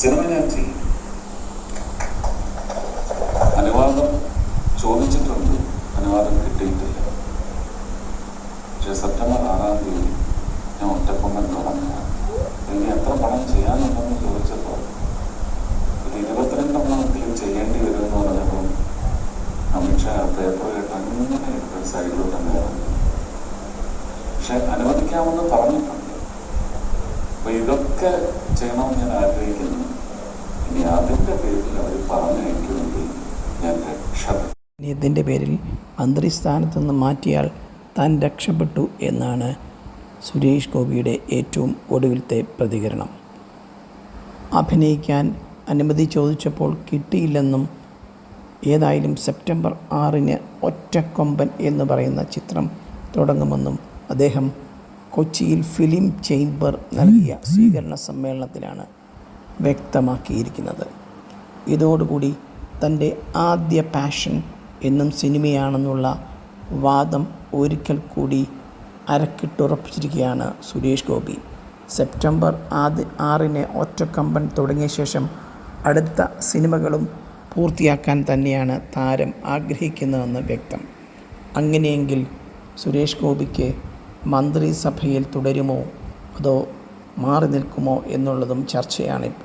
Cinema ഞാൻ ചെയ്യും അനുവാദം ചോദിച്ചിട്ടുണ്ട്. അനുവാദം കിട്ടിയിട്ടില്ല. പക്ഷെ സെപ്റ്റംബർ ആറാം തീയതി ഞാൻ ഒറ്റക്കൊമ്പൻ തുടങ്ങുക ഇനി എത്ര പണം ചെയ്യാനുണ്ടെന്ന് ചോദിച്ചപ്പോൾ ഒരു ഇരുപത്തിരണ്ടെണ്ണമെങ്കിലും ചെയ്യേണ്ടി വരുമെന്ന് പറഞ്ഞപ്പോൾ അമിത്ഷാ പേപ്പർ കേട്ട് അങ്ങനെ എടുത്ത് സൈഡിലോട്ട് ഇറങ്ങി പക്ഷെ അനുവദിക്കാമെന്ന് പറഞ്ഞിട്ടുണ്ട്. അപ്പൊ ഇതൊക്കെ ചെയ്യണമെന്ന് ഞാൻ ആഗ്രഹിക്കുന്നു. ഇനി അതിന്റെ പേരിൽ അവർ പറഞ്ഞയക്കുമെങ്കിൽ ഞാൻ രക്ഷപ്പെട്ടു ഇതിന്റെ പേരിൽ മന്ത്രിസ്ഥാനത്ത് നിന്ന് മാറ്റിയാൽ താൻ രക്ഷപ്പെട്ടു എന്നാണ് സുരേഷ് ഗോപിയുടെ ഏറ്റവും ഒടുവിലത്തെ പ്രതികരണം. അഭിനയിക്കാൻ അനുമതി ചോദിച്ചപ്പോൾ കിട്ടിയില്ലെന്നും ഏതായാലും സെപ്റ്റംബർ ആറിന് ഒറ്റക്കൊമ്പൻ എന്ന് പറയുന്ന ചിത്രം തുടങ്ങുമെന്നും അദ്ദേഹം കൊച്ചിയിൽ ഫിലിം ചേംബർ നൽകിയ സ്വീകരണ സമ്മേളനത്തിലാണ് വ്യക്തമാക്കിയിരിക്കുന്നത്. ഇതോടുകൂടി തന്റെ ആദ്യ പാഷൻ എന്നും സിനിമയാണെന്നുള്ള വാദം ഒരിക്കൽ കൂടി അരക്കിട്ടുറപ്പിച്ചിരിക്കുകയാണ് സുരേഷ് ഗോപി. സെപ്റ്റംബർ ആദ്യ ആറിന് ഒറ്റക്കമ്പൻ തുടങ്ങിയ ശേഷം അടുത്ത സിനിമകളും പൂർത്തിയാക്കാൻ തന്നെയാണ് താരം ആഗ്രഹിക്കുന്നതെന്ന് വ്യക്തം. അങ്ങനെയെങ്കിൽ സുരേഷ് ഗോപിക്ക് മന്ത്രിസഭയിൽ തുടരുമോ? അതോ മാറി നിൽക്കുമോ എന്നുള്ളതും ചർച്ചയാണിപ്പോൾ.